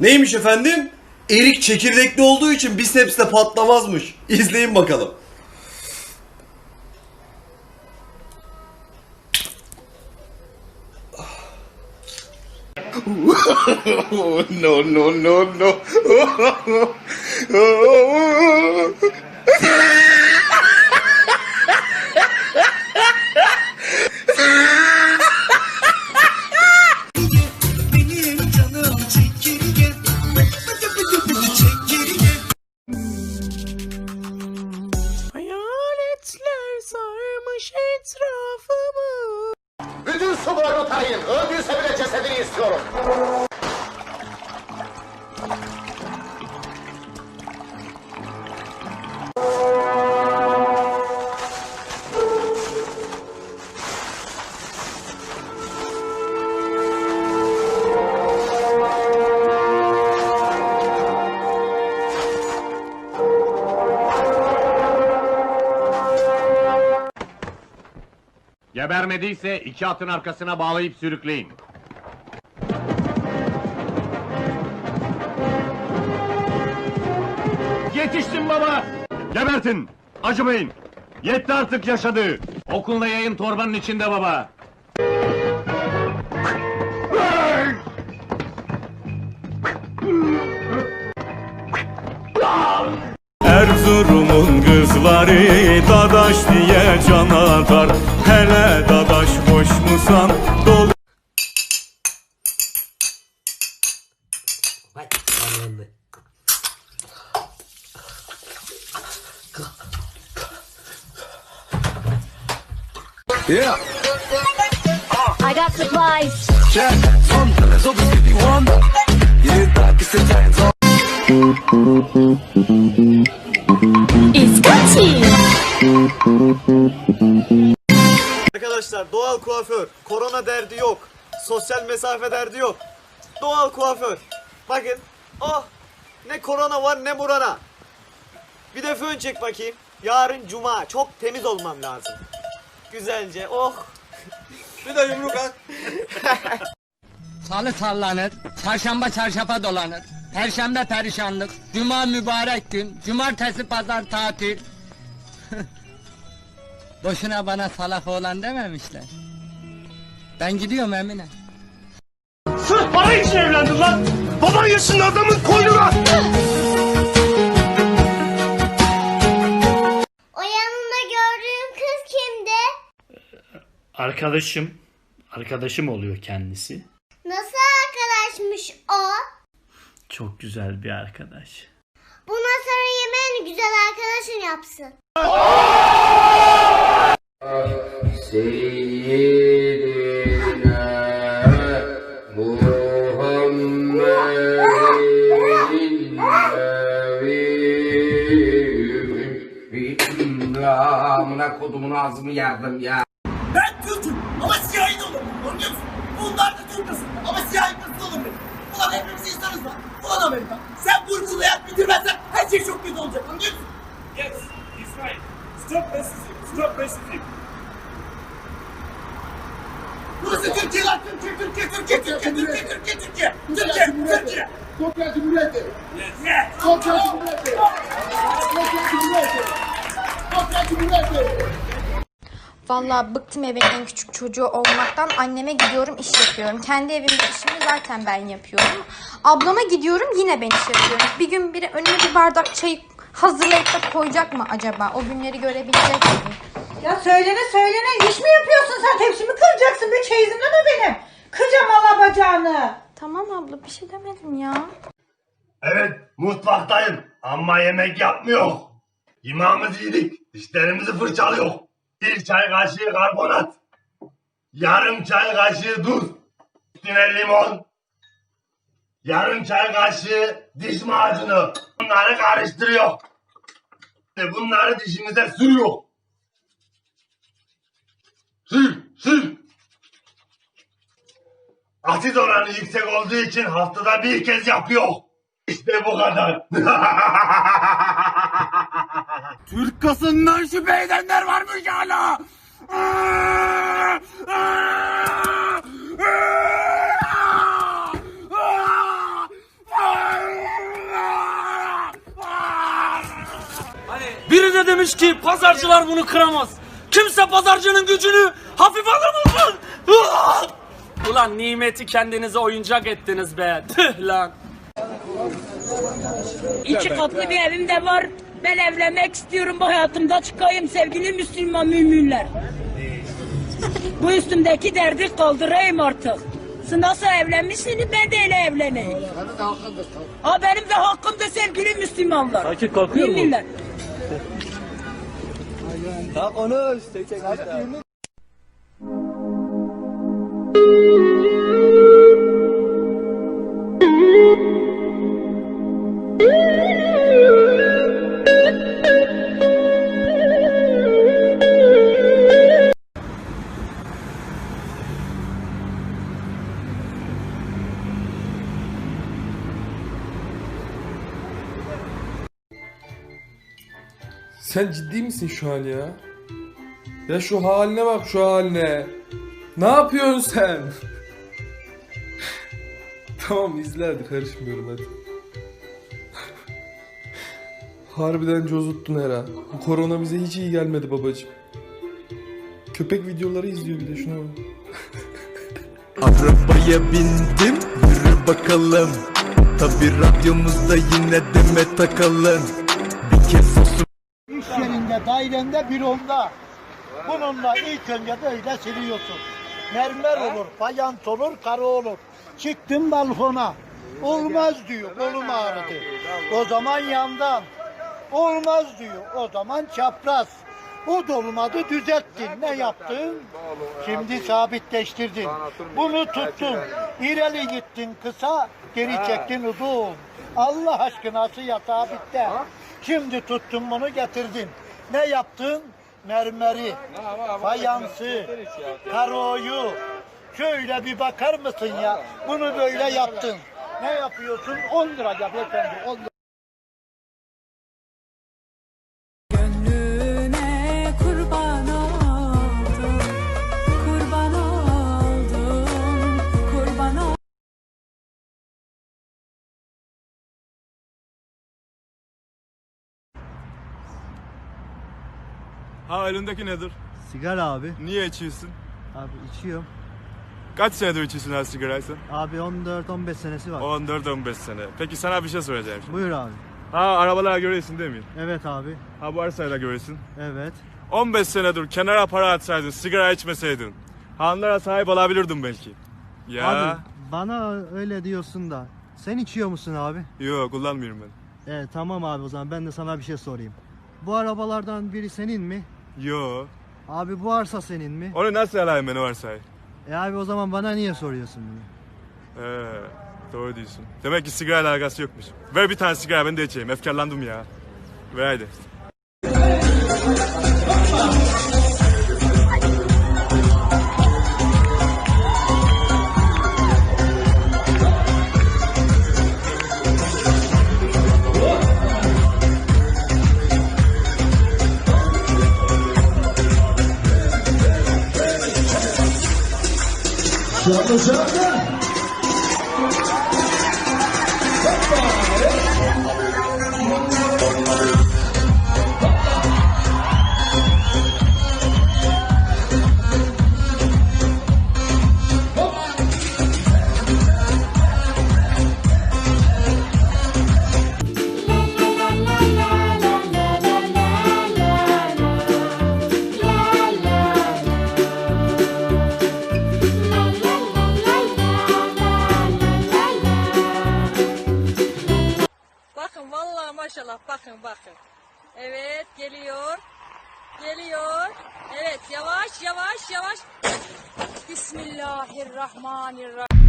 Neymiş efendim? Erik çekirdekli olduğu için biceps de patlamazmış. İzleyin bakalım. no, no, no, no. Gebermediyse iki atın arkasına bağlayıp sürükleyin. Yetiştin baba! Gebertin! Acımayın! Yetti artık yaşadı! Okulda yayın torbanın içinde baba! Erzurum'un kızları dadaş diye can atar Arkadaşlar doğal kuaför. Korona derdi yok. Sosyal mesafe derdi yok. Doğal kuaför. Bakın. Oh. Ne korona var ne murana. Bir de fön çek bakayım. Yarın cuma. Çok temiz olmam lazım. Güzelce. Oh. Bir de yumruk at. Salı sallanır, çarşamba çarşafa dolanır. Perşembe perişanlık, cuma mübarek gün, cumartesi pazar tatil. Boşuna bana salak oğlan dememişler. Ben gidiyorum Emine. Sırf para için evlendin lan. Baban yaşında adamın koynuna. Arkadaşım, arkadaşım oluyor kendisi. Nasıl arkadaşmış o? Çok güzel bir arkadaş. Bundan sonra yemeğini güzel arkadaşın yapsın. Amına kodumun ağzımı yardım ya. Lan. Ulan Amerika sen yap bitirmezsen her şey çok kötü olacak anlıyor musun? Yes, he's right. Stop racism. Stop racism. Burası Türkiye lan Türkiye Türkiye Türkiye Türkiye Türkiye Türkiye Türkiye Türkiye Türkiye Türkiye Cumhuriyeti. Yes. Türkiye Cumhuriyeti. Türkiye Cumhuriyeti. Türkiye Cumhuriyeti. Vallahi bıktım evin en küçük çocuğu olmaktan. Anneme gidiyorum iş yapıyorum. Kendi evimde işimi zaten ben yapıyorum. Ablama gidiyorum yine ben iş yapıyorum. Bir gün biri önüme bir bardak çay hazırlayıp da koyacak mı acaba? O günleri görebilecek miyim? Ya söylene söylene iş mi yapıyorsun sen? Tepsimi kıracaksın be çeyizimden o benim. Kıracağım Allah bacağını. Tamam abla bir şey demedim ya. Evet, mutfaktayım ama yemek yapmıyor. Yemeğimizi yedik, dişlerimizi fırçalıyor. Bir çay kaşığı karbonat, yarım çay kaşığı tuz, üstüne limon, yarım çay kaşığı diş macunu. Bunları karıştırıyor. Ve bunları dişimize sürüyor. Sür, sür. Asit oranı yüksek olduğu için haftada bir kez yapıyor. İşte bu kadar. Türk kasından şüphe edenler varmış hala. Hani Biri de demiş ki pazarcılar bunu kıramaz. Kimse pazarcının gücünü hafif alır mı? Ulan, Ulan nimeti kendinize oyuncak ettiniz be. Tüh lan. İki katlı bir evim de var. Ben evlenmek istiyorum bu hayatımda çıkayım sevgili Müslüman müminler. Bu üstümdeki derdi kaldırayım artık. Siz nasıl evlenmişsiniz ben de öyle evleneyim. Aa, benim de hakkım da sevgili Müslümanlar. Akit kalkıyor mu? Müminler. Sen ciddi misin şu an ya? Ya şu haline bak şu haline. Ne yapıyorsun sen? tamam izle hadi karışmıyorum hadi. Harbiden cozuttun Hera. Bu korona bize hiç iyi gelmedi babacım. Köpek videoları izliyor bir de şuna bak. Arabaya bindim yürü bakalım Tabi radyomuzda yine deme takalım Bir kez olsun yerinde, dairende, büronda. Bununla ilk önce böyle siliyorsun. Mermer olur, fayans olur, karı olur. Çıktım balkona. Olmaz diyor, kolum ağrıdı. O zaman yandan. Olmaz diyor, o zaman çapraz. O dolmadı düzelttin. Ne yaptın? Şimdi sabitleştirdin. Bunu tuttun. İleri gittin kısa, geri çektin uzun. Allah aşkına ya sabitte. Şimdi tuttun bunu getirdin. Ne yaptın? Mermeri, fayansı, karoyu. Şöyle bir bakar mısın ya? Bunu böyle yaptın. Ne yapıyorsun? 10 lira yap efendi. 10 lira. Ha elindeki nedir? Sigara abi. Niye içiyorsun? Abi içiyorum. Kaç senedir içiyorsun her sigarayı sen? Abi 14-15 senesi var. 14-15 sene. Peki sana bir şey soracağım şimdi. Buyur abi. Ha arabalar görüyorsun değil mi? Evet abi. Ha bu arsayı da görüyorsun. Evet. 15 senedir kenara para atsaydın, sigara içmeseydin. Hanlara sahip olabilirdin belki. Ya. Abi bana öyle diyorsun da. Sen içiyor musun abi? Yok kullanmıyorum ben. Evet tamam abi o zaman ben de sana bir şey sorayım. Bu arabalardan biri senin mi? Yok. Abi bu arsa senin mi? Onu nasıl alayım ben o arsayı? E abi o zaman bana niye soruyorsun bunu? Ee, doğru diyorsun. Demek ki sigarayla alakası yokmuş. Ver bir tane sigara ben de içeyim. Efkarlandım ya. Ver haydi. Bakın maşallah bakın bakın. Evet geliyor. Geliyor. Evet yavaş yavaş yavaş. Bismillahirrahmanirrahim.